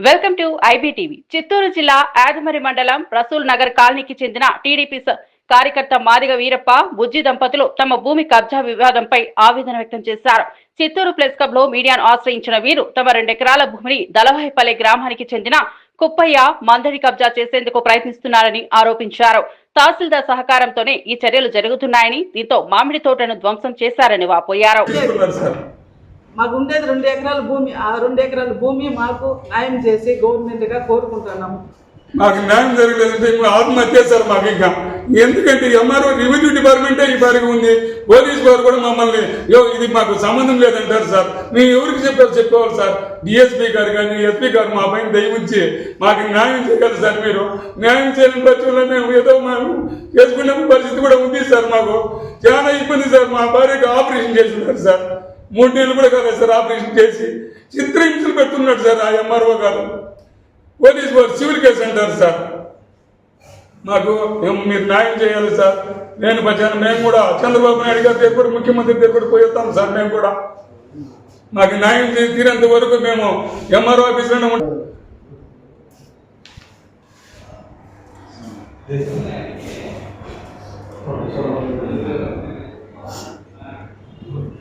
Welcome to IBTV Chittoor జిల్లా యాదమరి మండలం రసూల్ నగర్ కాలనీకి చెందిన టీడీపీ కార్యకర్త మాదిగ వీరప్ప బుజ్జి దంపతులు తమ భూమి కబ్జా వివాదంపై ఆవేదన వ్యక్తం చేశారు. చిత్తూరు ప్రెస్ క్లబ్లో మీడియాను ఆశ్రయించిన వీరు తమ రెండెకరాల భూమిని దళవాయిపల్లె గ్రామానికి చెందిన కుప్పయ్య మందడి కబ్జా చేసేందుకు ప్రయత్నిస్తున్నారని ఆరోపించారు. తహసీల్దార్ సహకారంతోనే ఈ చర్యలు జరుగుతున్నాయని దీంతో మామిడి తోటను ధ్వంసం చేశారని వాపోయారు. మాకు ఉండేది రెండు ఎకరాల భూమి ఆ రెండు ఎకరాల భూమి మాకు న్యాయం చేసి గవర్నమెంట్గా కోరుకుంటున్నాము. మాకు న్యాయం జరగలేదంటే ఆత్మహత్య సార్ మాకు ఇంకా. ఎందుకంటే ఎంఆర్ఓ రెవెన్యూ డిపార్ట్మెంటే ఈ పారికి ఉంది. పోలీస్ వారు కూడా మమ్మల్ని "యో, ఇది మాకు సంబంధం లేదంటారు సార్. మేము ఎవరికి చెప్పారు చెప్పుకోవాలి సార్. డిఎస్పీ గారు కానీ ఎస్పీ గారు మా పైన దయవించి మాకు న్యాయం చేయగలరు సార్ మీరు. న్యాయం చేయని పక్షంలో మేము ఏదో మేము చేసుకునే పరిస్థితి కూడా ఉంది సార్ మాకు. చాలా ఇబ్బంది సార్ మా భార్యకు ఆపరేషన్ చేస్తున్నారు సార్. మూడు నెలలు కూడా కాలేదు సార్ ఆపరేషన్ చేసి. చిత్రహింసలు పెడుతున్నాడు సార్ ఆ ఎంఆర్ఓ గారు. పోలీస్ వారు సివిల్ కేసు అంటారు సార్. మాకు మేము మీరు న్యాయం చేయాలి సార్? నేను పచ్చాను మేము కూడా చంద్రబాబు నాయుడు గారి దగ్గర కూడా ముఖ్యమంత్రి దగ్గర పోయి వస్తాం సార్ మేము కూడా. మాకు న్యాయం చేసి తీరేంత వరకు మేము ఎంఆర్ఓ ఆఫీస్లోనే ఉంటాం